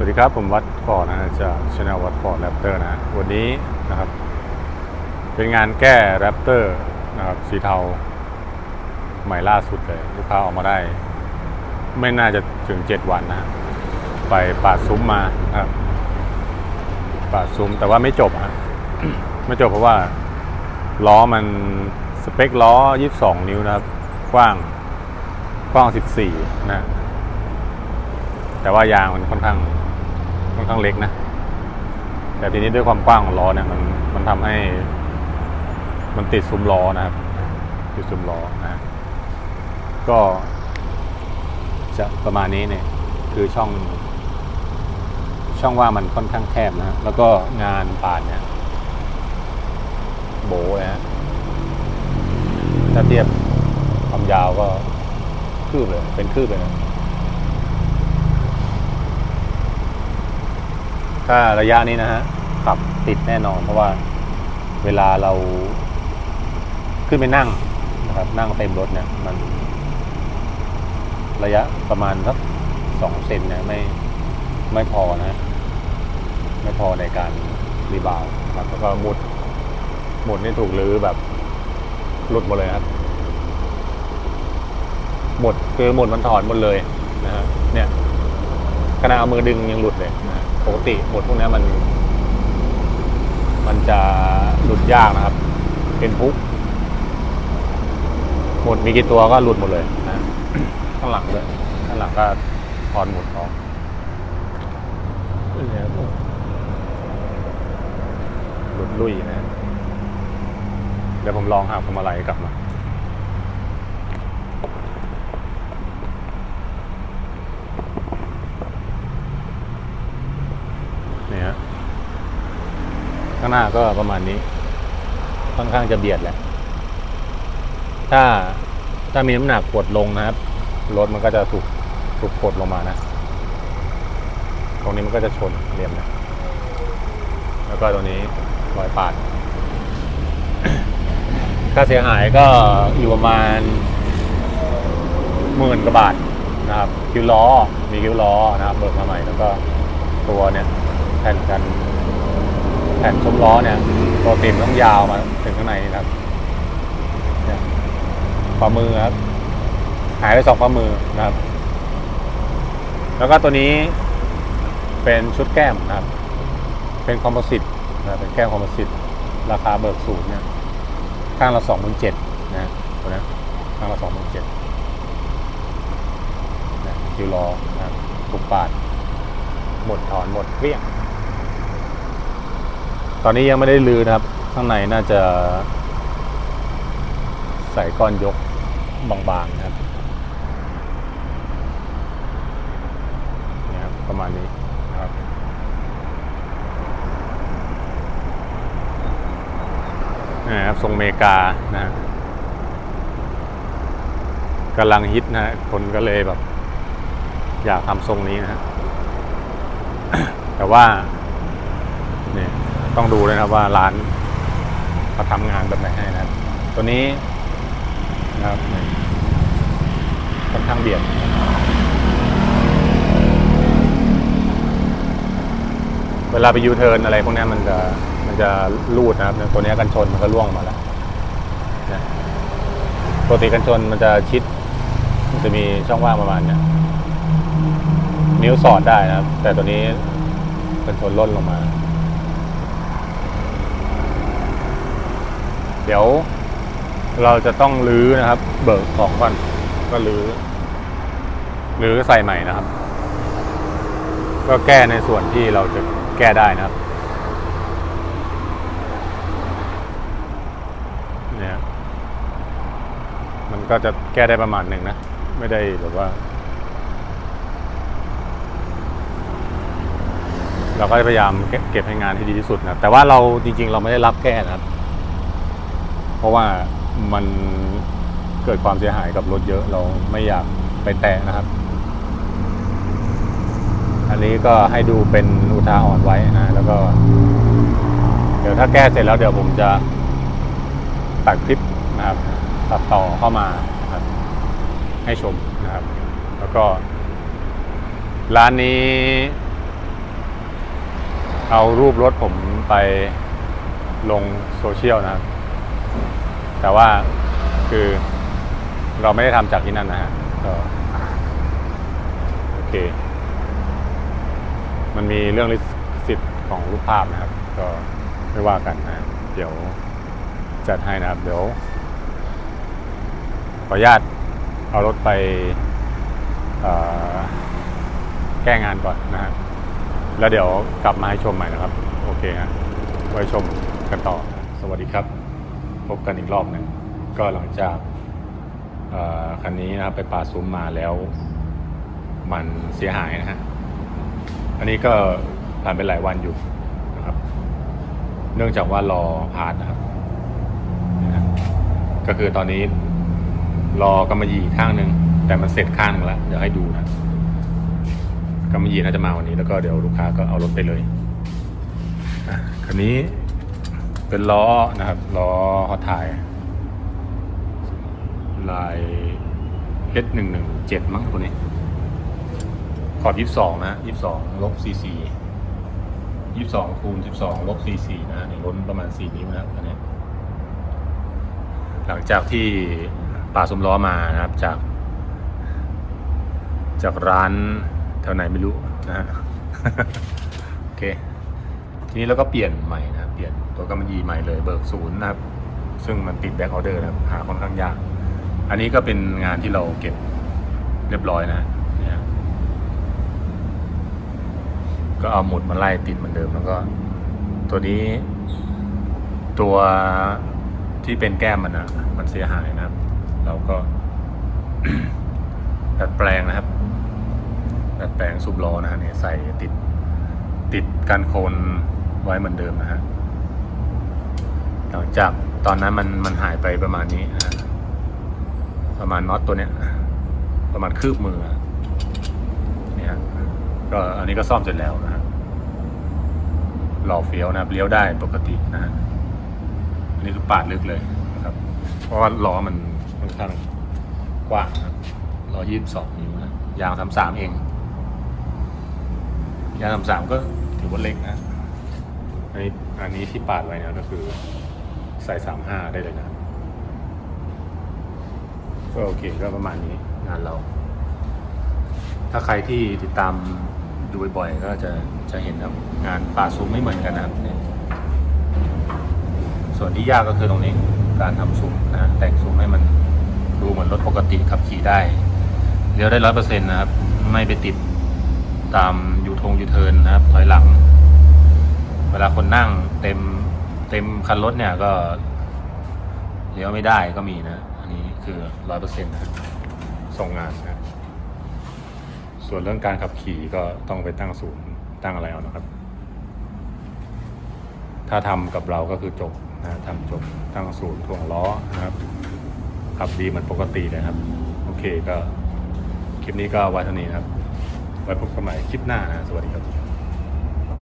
สวัสดีครับผมวัดฟอร์ดนะฮะจากช anel วัดฟอร์ดแรปเตอร์นะวันนี้นะครับ เป็นงานแก้แรปเตอร์นะครับสีเทาใหม่ล่าสุดเลยลูกค้าออกมาได้ ไม่น่าจะถึง 7 วันนะไปปาดซุ้มมานะครับปาดซุ้มแต่ว่าไม่จบฮะไม่จบเพราะว่าล้อมันสเปคล้อ 22 นิ้วนะครับ กว้างกว้าง 14 นะแต่ว่ายางมันค่อนข้าง ค่อนข้างเล็กนะ แต่ทีนี้ด้วยความกว้างของล้อเนี่ยมันมันทำให้ มันติดซุ้มล้อนะครับ ติดซุ้มล้อนะก็ จะประมาณนี้เนี่ย คือช่อง ช่องว่ามันค่อนข้างแคบนะแล้วก็งานปาดเนี่ยโบเลยฮะถ้าเทียบความยาวก็คืบเลย เป็นคืบเลยนะ ถ้าระยะนี้นะฮะขับติดแน่นอน เพราะว่าเวลาเราขึ้นไปนั่งนะครับ นั่งเต็มรถเนี่ย มัน ระยะประมาณสักสองเซนเนี่ยไม่ไม่พอนะ ไม่พอในการรีบาวด์ครับแล้วก็หมุดหมุดนี่ถูกรื้อแบบหลุดหมดเลยครับ หมดคือหมดมันถอนหมดเลยนะฮะเนี่ย ขณะเอามือดึงยังหลุดเลยนะปกติหมดพวกนี้มัน มันจะหลุดยากนะครับ เป็นพุกหมดมีกี่ตัวก็หลุดหมดเลยนะข้างหลังด้วยข้างหลังก็ถอนหมดออกหลุดลุยนะฮะเดี๋ยวผมลองหาพวงมาลัยกลับมา นี่ฮะ ข้างหน้าก็ประมาณนี้ ค่อนข้างจะเบียดแหละ ถ้าถ้ามีน้ำหนักกดลงนะครับ รถมันก็จะถูกถูกกดลงมานะ ตรงนี้มันก็จะชนเรียมนะ แล้วก็ตรงนี้รอยปาด ค่าเสียหายก็อยู่ประมาณหมื่นกว่าบาทนะครับคิวล้อ มีคิวล้อนะครับเบิกมาใหม่แล้วก็ตัวเนี่ยแผ่นกัน แผ่นซุ้มล้อเนี่ยตัวติมต้องยาวมาถึงข้างในนะครับฝ่ามือครับ หายไปสองฝ่ามือนะครับ แล้วก็ตัวนี้เป็นชุดแก้มนะครับ เป็นคอมโพสิตนะเป็นแก้มคอมโพสิตราคาเบิกสูงเนี่ยข้างละสองหมื่นเจ็ดนะฮะตัวนี้ข้างละสองหมื่นเจ็ดนะคิวล้อนะครับถูกปาด หมดถอนหมดเกลี้ยง ตอนนี้ยังไม่ได้ลือนะครับ ข้างในน่าจะ ใส่ก้อนยกบางๆนะครับเนี่ยครับ ประมาณนี้นะครับนะครับทรงเมกานะฮะกำลังฮิตนะฮะคนก็เลยแบบ อยากทำทรงนี้นะฮะแต่ว่าเนี่ย ต้องดูเลยนะครับว่าร้านเขาทำงานแบบไหนให้นะตัวนี้นะครับค่อนข้างเบียดเวลาไปยูเทิร์นอะไรพวกนี้มันจะมันจะรูดนะครับ ตัวนี้กันชนมันก็ล่วงมาแล้วนี่ยปกติกันชนมันจะชิด มันจะมีช่องว่างประมาณเนี้ยนิ้วสอดได้นะครับ แต่ตัวนี้กันชนล่นลงมา เดี๋ยวเราจะต้องรื้อนะครับ เบิกของก่อนก็รื้อรื้อใส่ใหม่นะครับ ก็แก้ในส่วนที่เราจะแก้ได้นะครับเนี่ยมันก็จะแก้ได้ประมาณหนึ่งนะ ไม่ได้แบบว่า เราก็พยายามเก็บให้งานให้ดีที่สุดนะแต่ว่าเราจริง ๆ เราไม่ได้รับแก้นะครับ เพราะว่ามันเกิดความเสียหายกับรถเยอะเราไม่อยากไปแตะนะครับ อันนี้ก็ให้ดูเป็นอุทาหรณ์ไว้นะ แล้วก็ เดี๋ยวถ้าแก้เสร็จแล้วเดี๋ยวผมจะตัดคลิปนะครับ ตัดต่อเข้ามาครับ ให้ชมนะครับ แล้วก็ ร้านนี้ เอารูปรถผมไปลงโซเชียลนะครับ แต่ว่าคือเราไม่ได้ทำจากที่นั่นนะฮะก็โอเค มันมีเรื่องลิขสิทธิ์ของรูปภาพนะครับ ก็ไม่ว่ากันนะเดี๋ยวจัดให้นะครับเดี๋ยว ขออนุญาตเอารถไปแก้งานก่อนนะฮะแล้วเดี๋ยวกลับมาให้ชมใหม่นะครับ โอเคฮะไว้ชมกันต่อ สวัสดีครับ พบกันอีกรอบหนึ่งก็หลังจากคันนี้นะครับไปป่าซุ้มมาแล้ว มันเสียหายนะฮะอันนี้ก็ผ่านไปหลายวันอยู่นะครับ เนื่องจากว่ารอพาร์ทนะครับก็คือตอนนี้รอกำมะหยี่ข้างหนึ่งแต่มันเสร็จข้างหนึงแล้วเดี๋ยวให้ดูนะกำมะหยี่น่าจะมาวันนี้แล้วก็เดี๋ยวลูกค้าก็เอารถไปเลยคันนี้ เป็นล้อนะครับล้อฮอตไทยลาย H หนึ่งหนึ่งเจ็ดมั้งตัวนี้ ขอบยี่สิบสองนะยี่สิบสองลบซีซียี่สิบสองคูณสิบสองลบซีซีนะในล้นประมาณสี่นิ้วนะครับอันนี้ หลังจากที่ป่าสมล้อมานะครับ จาก จากร้านแถวไหนไม่รู้นะฮะ โอเค ทีนี้เราก็เปลี่ยนใหม่นะ เปลี่ยนตัวกำมะหยี่ใหม่เลยเบิกศูนย์นะครับ ซึ่งมันติดแบ็คออเดอร์นะครับหาค่อนข้างยาก อันนี้ก็เป็นงานที่เราเก็บเรียบร้อยนะเนี่ยก็เอาหมุดมาไล่ติดเหมือนเดิมแล้วก็ ตัวนี้ ตัวที่เป็นแก้มมันนะมันเสียหายนะครับ เราก็ดัดแปลงนะครับ ดัดแปลงซุปล้อนะฮะเนี่ยใส่ติดติดกันโคนไว้เหมือนเดิมนะฮะ หลังจากตอนนั้นมันมันหายไปประมาณนี้ประมาณน็อตตัวเนี้ย ประมาณคืบมือเนี่ยก็อันนี้ก็ซ่อมเสร็จแล้วนะฮะหล่อเฟี้ยวนะเลี้ยวได้ปกตินะฮะอันนี้คือปาดลึกเลยนะครับ เพราะว่าล้อมันค่อนข้างกว้างครับล้อยี่สิบสองนิ้วนะยางสามสามเองยางสามสามก็ถือว่าเล็กนะอันนี้อันนี้ที่ปาดไว้นี่ยก็คือ ใส่สามห้าได้เลยนะก็โอเคก็ประมาณนี้งานเรา ถ้าใครที่ติดตามดูบ่อยๆก็จะจะเห็นครับงานป่าซุ้มไม่เหมือนกันนะครับส่วนที่ยากก็คือตรงนี้การทำซุ้มนะฮะแต่งซุ้มให้มันดูเหมือนรถปกติขับขี่ได้เลี้ยวได้ร้อยเปอร์เซ็นต์นะครับ ไม่ไปติดตามยูทงยูเทิร์นนะครับถอยหลัง เวลาคนนั่งเต็ม เต็มคันรถเนี่ยก็เลี้ยวไม่ได้ก็มีนะ อันนี้คือร้อยเปอร์เซ็นต์นะส่งงานนะ ส่วนเรื่องการขับขี่ก็ต้องไปตั้งศูนย์ตั้งอะไรเอานะครับ ถ้าทำกับเราก็คือจบนะทำจบตั้งศูนย์ถ่วงล้อนะครับ ขับดีเหมือนปกติเลยครับ โอเคก็คลิปนี้ก็ไว้เท่านี้นะครับ ไว้พบกันใหม่คลิปหน้านะ สวัสดีครับ